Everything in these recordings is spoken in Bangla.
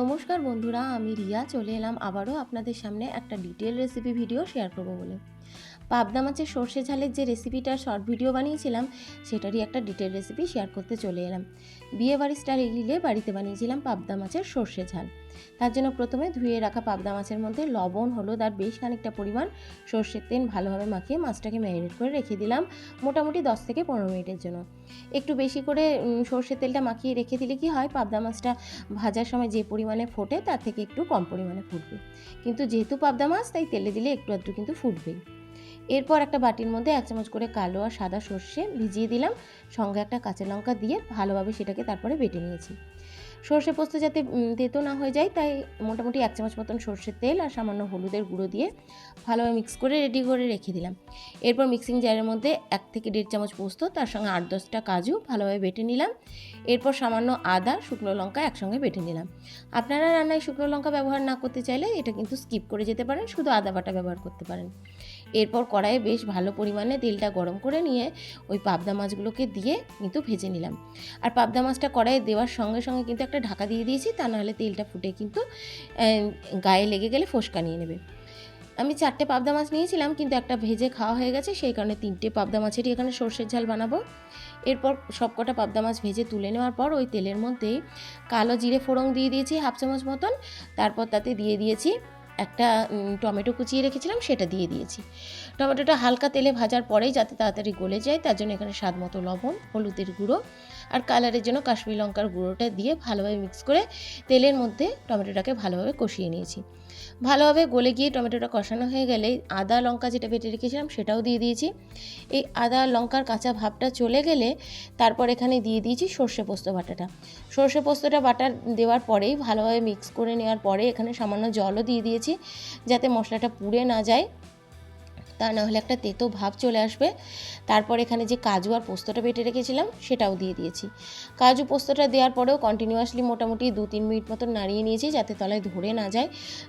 নমস্কার বন্ধুরা, আমি রিয়া, চলে এলাম আবারও আপনাদের সামনে একটা ডিটেল রেসিপি ভিডিও শেয়ার করব বলে। পাবদা মাছের সর্ষে ঝালের যে রেসিপিটার শর্ট ভিডিও বানিয়েছিলাম, সেটারই একটা ডিটেল রেসিপি শেয়ার করতে চলে এলাম। বিয়ে বাড়ির স্টাইলে বাড়িতে বানিয়েছিলাম পাবদা মাছের সর্ষে ঝাল। তার জন্য প্রথমে ধুয়ে রাখা পাবদা মাছের মধ্যে লবণ, হলুদ আর বেশ খানিকটা পরিমাণ সর্ষের তেল ভালোভাবে মাখিয়ে মাছটাকে ম্যারিনেট করে রেখে দিলাম মোটামুটি দশ থেকে পনেরো মিনিটের জন্য। একটু বেশি করে সর্ষের তেলটা মাখিয়ে রেখে দিলে কি হয়, পাবদা মাছটা ভাজার সময় যে পরিমাণে ফোটে, তার থেকে একটু কম পরিমাণে ফুটবে। কিন্তু যেহেতু পাবদা মাছ, তাই তেলে দিলে একটু আধটু কিন্তু ফুটবেই। এরপর একটা বাটির মধ্যে এক চামচ করে কালো আর সাদা সর্ষে ভিজিয়ে দিলাম। সঙ্গে একটা কাঁচা লঙ্কা দিয়ে ভালোভাবে সেটাকে তারপরে বেটে নিয়েছি। সর্ষে পোস্ত যাতে তেতো না হয়ে যায়, তাই মোটামুটি এক চামচ মতন সর্ষের তেল আর সামান্য হলুদের গুঁড়ো দিয়ে ভালোভাবে মিক্স করে রেডি করে রেখে দিলাম। এরপর মিক্সিং জারের মধ্যে এক থেকে দেড় চামচ পোস্ত, তার সঙ্গে আট দশটা কাজু ভালোভাবে বেটে নিলাম। এরপর সামান্য আদা, শুকনো লঙ্কা একসঙ্গে বেটে নিলাম। আপনারা রান্নায় শুকনো লঙ্কা ব্যবহার না করতে চাইলে এটা কিন্তু স্কিপ করে যেতে পারেন, শুধু আদা বাটা ব্যবহার করতে পারেন। এরপর কড়াইয়ে বেশ ভালো পরিমাণে তেলটা গরম করে নিয়ে ওই পাবদা মাছগুলোকে দিয়ে কিন্তু ভেজে নিলাম। আর পাবদা মাছটা কড়াইয়ে দেওয়ার সঙ্গে সঙ্গে কিন্তু একটা ঢাকা দিয়ে দিয়েছি, তা নাহলে তেলটা ফুটে কিন্তু গায়ে লেগে গেলে ফোসকা নিয়ে নেবে। আমি চারটে পাবদা মাছ নিয়েছিলাম, কিন্তু একটা ভেজে খাওয়া হয়ে গেছে, সেই কারণে তিনটে পাবদা মাছেরই এখানে সর্ষের ঝাল বানাবো। এরপর সবকটা পাবদা মাছ ভেজে তুলে নেওয়ার পর ওই তেলের মধ্যে কালো জিরে ফোড়ন দিয়ে দিয়েছি হাফ চামচ মতন, তারপর তাতে দিয়ে দিয়েছি একটা টমেটো কুচিয়ে রেখেছিলাম, সেটা দিয়ে দিয়েছি। টমেটোটা হালকা তেলে ভাজার পরেই যাতে তাড়াতাড়ি গলে যায়, তার জন্য এখানে স্বাদ মতো লবণ, হলুদের গুঁড়ো আর কালারের জন্য কাশ্মীর লঙ্কার গুঁড়োটা দিয়ে ভালোভাবে মিক্স করে তেলের মধ্যে টমেটোটাকে ভালোভাবে কষিয়ে নিয়েছি। ভালোভাবে গলে গিয়ে টমেটোটা কষানো হয়ে গেলে আদা লঙ্কা যেটা বেটে রেখেছিলাম সেটাও দিয়ে দিয়েছি। এই আদা লঙ্কার কাঁচা ভাবটা চলে গেলে তারপর এখানে দিয়ে দিয়েছি সর্ষে পোস্ত বাটাটা। সর্ষে পোস্তটা বাটা দেওয়ার পরেই ভালোভাবে মিক্স করে নেওয়ার পরে এখানে সামান্য জলও দিয়ে দিয়েছি যাতে মশলাটা পুড়ে না যায়। তা নাহলে একটা তেতো ভাব চলে আসবে। তারপর এখানে যে কাজু আর পোস্তটা বেটে রেখেছিলাম, সেটাও দিয়ে দিয়েছি। কাজু পোস্তটা দেওয়ার পরেও কন্টিনিউয়াসলি মোটামুটি দু তিন মিনিট মতন নাড়িয়ে নিয়েছি যাতে তলায় ধরে না যায়।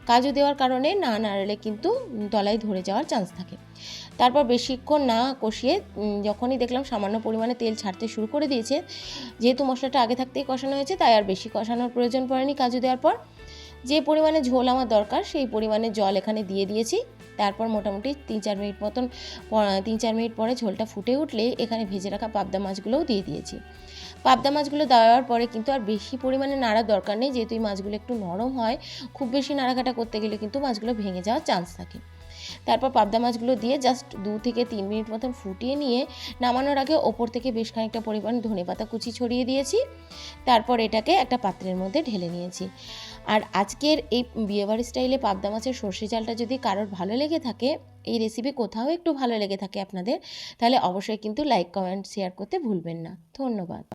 কাজু দেওয়ার কারণে না নাড়ালে কিন্তু তলায় ধরে যাওয়ার চান্স থাকে। তারপর বেশিক্ষণ না কষিয়ে যখনই দেখলাম সামান্য পরিমাণে তেল ছাড়তে শুরু করে দিয়েছে, যেহেতু মশলাটা আগে থাকতেই কষানো হয়েছে, তাই আর বেশি কষানোর প্রয়োজন পড়েনি কাজু দেওয়ার পর। যে পরিমাণে ঝোল আমার দরকার, সেই পরিমাণে জল এখানে দিয়ে দিয়েছি। তারপর মোটামুটি তিন চার মিনিট মতন তিন চার মিনিট পরে ঝোলটা ফুটে উঠলে এখানে ভেজে রাখা পাবদা মাছগুলোও দিয়ে দিয়েছি। পাবদা মাছগুলো দেওয়ার পরে কিন্তু আর বেশি পরিমাণে নাড়ার দরকার নেই। যেহেতু এই মাছগুলো একটু নরম হয়, খুব বেশি নাড়াঘাটা করতে গেলে কিন্তু মাছগুলো ভেঙে যাওয়ার চান্স থাকে। তারপর পাবদা মাছগুলো দিয়ে জাস্ট দু থেকে তিন মিনিট মতন ফুটিয়ে নিয়ে নামানোর আগে ওপর থেকে বেশ খানিকটা পরিমাণ ধনেপাতা কুচি ছড়িয়ে দিয়েছি। তারপর এটাকে একটা পাত্রের মধ্যে ঢেলে নিয়েছি। আর আজকের এই বিয়েবাড়ি স্টাইলে পাবদা মাছের সর্ষে চালটা যদি কারোর ভালো লেগে থাকে, এই রেসিপি কোথাও একটু ভালো লেগে থাকে আপনাদের, তাহলে অবশ্যই কিন্তু লাইক কমেন্ট শেয়ার করতে ভুলবেন না। ধন্যবাদ।